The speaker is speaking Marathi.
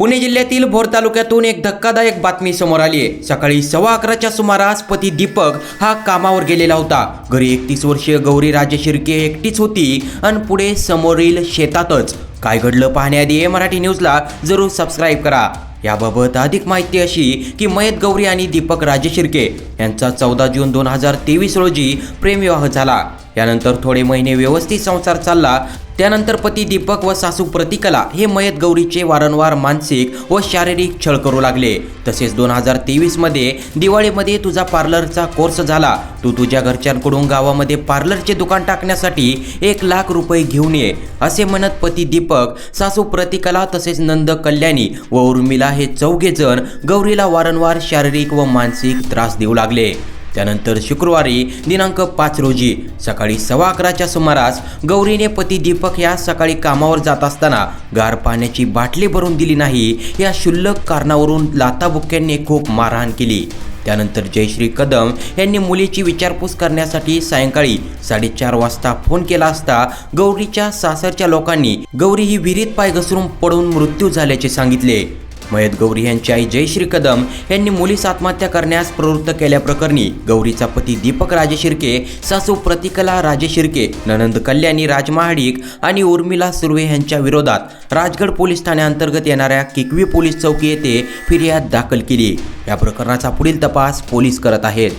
पुणे जिल्ह्यातील भोर तालुक्यातून एक धक्कादायक बातमी समोर आली आहे. सकाळी सव्वा अकराच्या सुमारास पती दीपक हा कामावर गेलेला होता. घरी एकतीस वर्षीय गौरी राजे शिर्के एकटीच होती आणि पुढे समोरील शेतातच. काय घडलं पाहण्याआधी मराठी न्यूजला जरूर सबस्क्राईब करा. याबाबत अधिक माहिती अशी की मयत गौरी आणि दीपक राजे शिर्के यांचा चौदा जून दोन हजार तेवीस रोजी प्रेमविवाह झाला. यानंतर थोडे महिने व्यवस्थित संसार चालला. त्यानंतर पती दीपक व सासू प्रतिकला हे मयत गौरीचे वारंवार मानसिक व शारीरिक छळ करू लागले. तसेच दोन हजार तेवीसमध्ये दिवाळीमध्ये तुझा पार्लरचा कोर्स झाला. तू तुझ्या घरच्यांकडून गावामध्ये पार्लरचे दुकान टाकण्यासाठी एक लाख रुपये घेऊन ये असे म्हणत पती दीपक सासू प्रतिकला तसेच नंद कल्याणी व उर्मिला हे चौघे जण गौरीला वारंवार शारीरिक व मानसिक त्रास देऊ लागले. त्यानंतर शुक्रवारी दिनांक पाच रोजी सकाळी सव्वा अकराच्या सुमारास गौरीने पती दीपक या सकाळी कामावर जात असताना गार पाण्याची बाटली भरून दिली नाही या क्षुल्लक कारणावरून लाताबुक्यांनी खूप मारहाण केली. त्यानंतर जयश्री कदम यांनी मुलीची विचारपूस करण्यासाठी सायंकाळी साडेचार वाजता फोन केला असता गौरीच्या सासरच्या लोकांनी गौरी ही विहिरीत पाय घसरून पडून मृत्यू झाल्याचे सांगितले. मयत गौरी यांची आई जयश्री कदम यांनी मुलीस आत्महत्या करण्यास प्रवृत्त केल्याप्रकरणी गौरीचा पती दीपक राजे शिर्के सासू प्रतिकला राजे शिर्के ननंद कल्याणी राजमहाडिक आणि उर्मिला सुर्वे यांच्या विरोधात राजगड पोलीस ठाण्याअंतर्गत येणाऱ्या किकवी पोलीस चौकी येथे फिर्याद दाखल केली. या प्रकरणाचा पुढील तपास पोलीस करत आहेत.